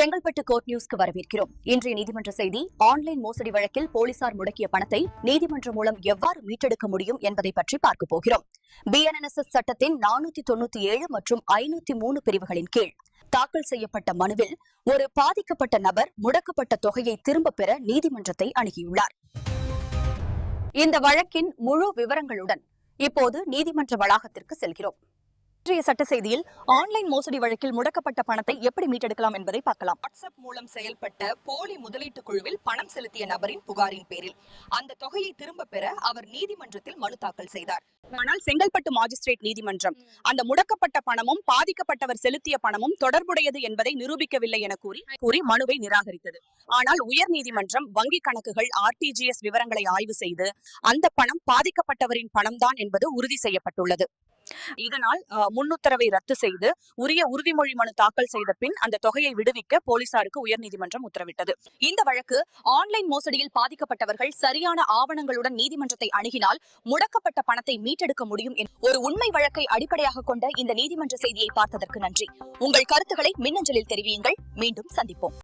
Chengalpattu court நியூஸ்க்கு வரவேற்கிறோம். இன்றைய நீதிமன்ற செய்தி ஆன்லைன் மோசடி வழக்கில் போலீசார் முடக்கிய பணத்தை நீதிமன்றம் மூலம் எவ்வாறு மீட்டெடுக்க முடியும் என்பதை பற்றி பார்க்க போகிறோம். பிஎன்என்எஸ்எஸ் சட்டத்தின் நானூத்தி தொண்ணூத்தி ஏழு மற்றும் ஐநூத்தி மூணு பிரிவுகளின் கீழ் தாக்கல் செய்யப்பட்ட மனுவில் ஒரு பாதிக்கப்பட்ட நபர் முடக்கப்பட்ட தொகையை திரும்பப் பெற நீதிமன்றத்தை அணுகியுள்ளார். இந்த வழக்கின் முழு விவரங்களுடன் இப்போது நீதிமன்ற வளாகத்திற்கு செல்கிறோம். இன்றைய சட்ட செய்தியில் ஆன்லைன் மோசடி வழக்கில் முடக்கப்பட்ட பணத்தை எப்படி மீட்டெடுக்கலாம் என்பதை பார்க்கலாம். வாட்ஸ்அப் மூலம் செயல்பட்ட போலி முதலீட்டு குழுவில் பணம் செலுத்திய நபரின் புகாரின் பேரில் அந்த தொகையை திரும்ப பெற அவர் நீதிமன்றத்தில் மனு தாக்கல் செய்தார். ஆனால் செங்கல்பட்டு மாஜிஸ்ட்ரேட் நீதிமன்றம் அந்த முடக்கப்பட்ட பணமும் பாதிக்கப்பட்டவர் செலுத்திய பணமும் தொடர்புடையது என்பதை நிரூபிக்கவில்லை என கூறி கூறி மனுவை நிராகரித்தது. ஆனால் உயர் நீதிமன்றம் வங்கி கணக்குகள் ஆர்டிஜிஎஸ் விவரங்களை ஆய்வு செய்து அந்த பணம் பாதிக்கப்பட்டவரின் பணம்தான் என்பது உறுதி செய்யப்பட்டுள்ளது. இதனால் முன்னுத்தரவை ரத்து செய்து உரிய உறுதிமொழி மனு தாக்கல் செய்த பின் அந்த தொகையை விடுவிக்க போலீசாருக்கு உயர்நீதிமன்றம் உத்தரவிட்டது. இந்த வழக்கு ஆன்லைன் மோசடியில் பாதிக்கப்பட்டவர்கள் சரியான ஆவணங்களுடன் நீதிமன்றத்தை அணுகினால் முடக்கப்பட்ட பணத்தை மீட்டெடுக்க முடியும் ஒரு உண்மை வழக்கை அடிப்படையாக கொண்ட இந்த நீதிமன்ற செய்தியை பார்த்ததற்கு நன்றி. உங்கள் கருத்துக்களை மின்னஞ்சலில் தெரிவியுங்கள். மீண்டும் சந்திப்போம்.